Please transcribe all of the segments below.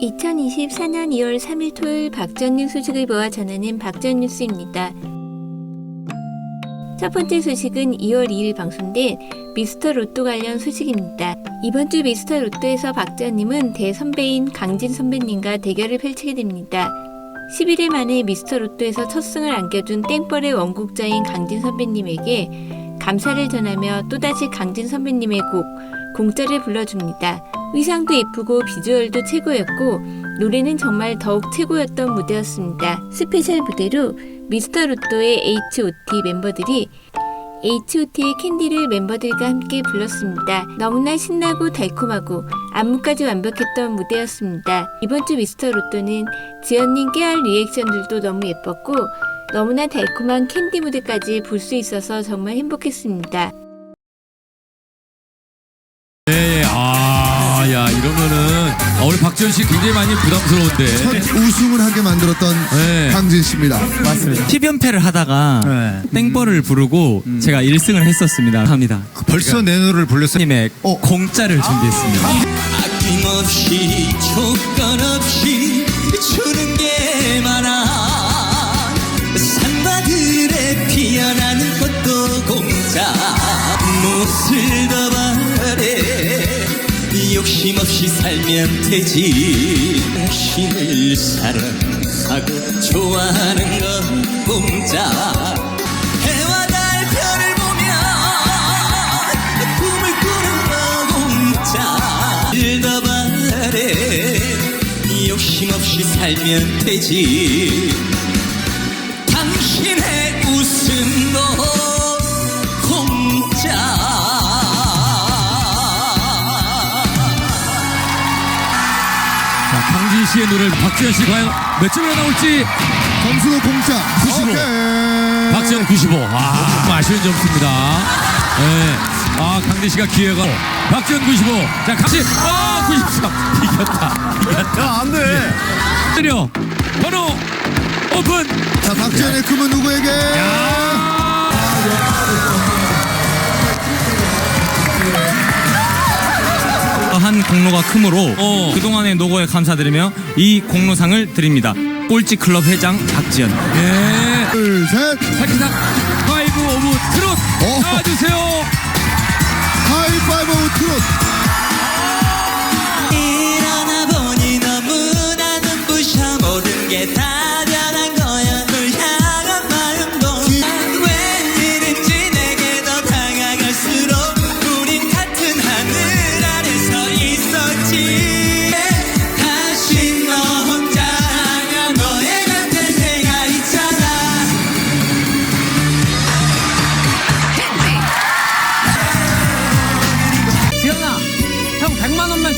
2024년 2월 3일 토요일 박전뉴 소식을 모아 전하는 박전뉴스입니다. 첫 번째 소식은 2월 2일 방송된 미스터 로또 관련 소식입니다. 이번 주 미스터 로또에서 박전님은 대선배인 강진 선배님과 대결을 펼치게 됩니다. 11일 만에 미스터 로또에서 첫 승을 안겨준 땡벌의 원곡자인 강진 선배님에게 감사를 전하며 또다시 강진 선배님의 곡 공짜를 불러줍니다. 의상도 예쁘고 비주얼도 최고였고 노래는 정말 더욱 최고였던 무대였습니다. 스페셜 무대로 미스터 로또의 H.O.T 멤버들이 H.O.T의 캔디를 멤버들과 함께 불렀습니다. 너무나 신나고 달콤하고 안무까지 완벽했던 무대였습니다. 이번 주 미스터 로또는 지연님 깨알 리액션들도 너무 예뻤고 너무나 달콤한 캔디 무대까지 볼 수 있어서 정말 행복했습니다. 박지현 씨 굉장히 많이 부담스러운데. 첫 우승을 하게 만들었던 네. 강진 씨입니다. 맞습니다. 10연패를 하다가 네. 땡벌을 부르고 제가 1승을 했었습니다. 합니다. 벌써 내 노래를 불렀어요. 님의 어. 공짜를 준비했습니다. 아낌없이 조건 없 욕심 없이 살면 되지. 당신을 사랑하고 좋아하는 건 꿈을 꾸는 일더 바래 욕심 없이 살면 되지 씨의 노래를 박지현 씨 과연 몇 점이나 나올지. 점수도 공짜. 95. 오케이. 박지현 95. 아, 좀 아쉬운 점수입니다. 네. 아, 강진 씨가 기회가. 박지현 95. 자, 강진. 아, 93. 이겼다. 이겼다. 야, 안 돼. 때려. 번호 오픈. 자, 박지현의 금은 누구에게? 한 공로가 크므로 어. 그동안의 노고에 감사드리며 이 공로상을 드립니다. 꼴찌 클럽 회장 박지연. 네. 둘, 셋. 사기상 파이브 오브 트롯 어. 나와주세요. 하이파이브 트롯.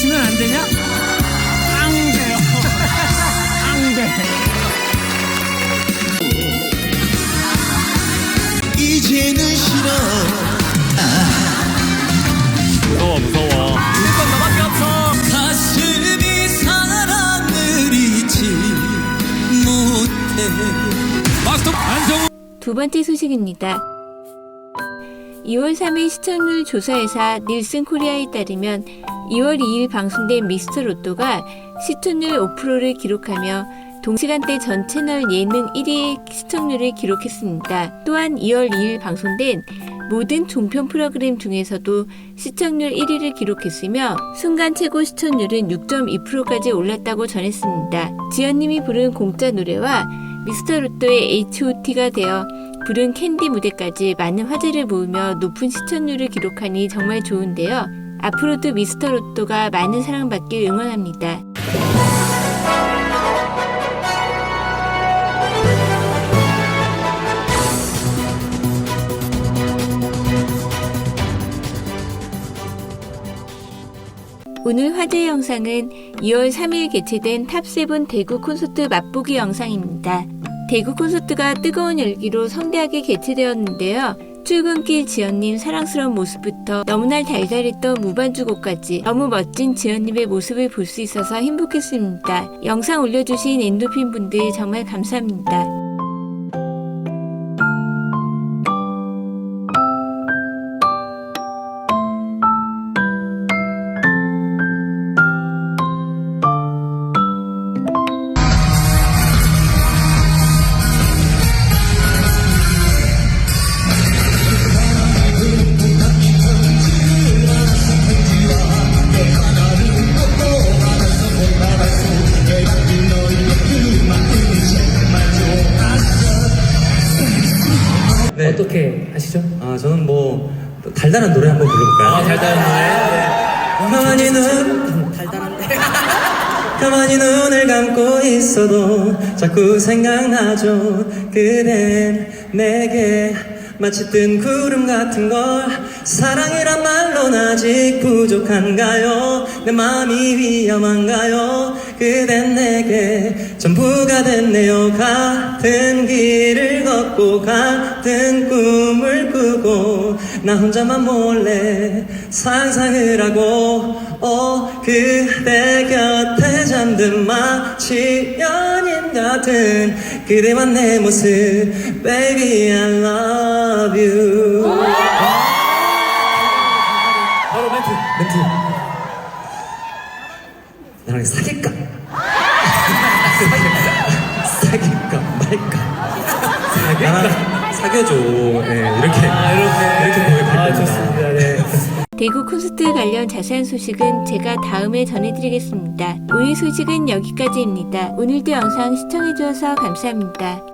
100만 원만 주면 안 되냐? 안 돼요. 안 돼. 이제는 싫어 이건 너밖에 없어. 가슴이 사람을 잊지 못해 마스터 안성우 두 번째 소식입니다. 2월 3일 시청률 조사회사 닐슨 코리아에 따르면 2월 2일 방송된 미스터 로또가 시청률 5%를 기록하며 동시간대 전 채널 예능 1위의 시청률을 기록했습니다. 또한 2월 2일 방송된 모든 종편 프로그램 중에서도 시청률 1위를 기록했으며 순간 최고 시청률은 6.2%까지 올랐다고 전했습니다. 지연님이 부른 공짜 노래와 미스터 로또의 H.O.T가 되어 부른 캔디 무대까지 많은 화제를 모으며 높은 시청률을 기록하니 정말 좋은데요. 앞으로도 미스터 로또가 많은 사랑받길 응원합니다. 오늘 화제 영상은 2월 3일 개최된 탑세븐 대구 콘서트 맛보기 영상입니다. 대구 콘서트가 뜨거운 열기로 성대하게 개최되었는데요. 출근길 지연님 사랑스러운 모습부터 너무나 달달했던 무반주곡까지 너무 멋진 지연님의 모습을 볼 수 있어서 행복했습니다. 영상 올려주신 엔도핀 분들 정말 감사합니다. 저는 뭐 달달한 노래 한번 불러볼까요? 아, 달달한 노래. 가만히 눈 달달한데. 가만히 눈을 감고 있어도 자꾸 생각나죠. 그댄 내게 마치 뜬 구름 같은 걸 사랑이란 말론 아직 부족한가요? 내 마음이 위험한가요? 그댄 내게 전부가 됐네요. 같은 길을 걷고 같은 꿈을 꾸고 나 혼자만 몰래 상상을 하고 어 그대 곁에 잠든 마치 연인 같은 그대만 내 모습 Baby I love you 멘트 나랑 사귈까? 사귈까 말까 나랑 사귀어줘 네, 이렇게 이렇게 고백할 겁니다 대구 콘서트 관련 자세한 소식은 제가 다음에 전해드리겠습니다. 오늘 소식은 여기까지입니다. 오늘도 영상 시청해주셔서 감사합니다.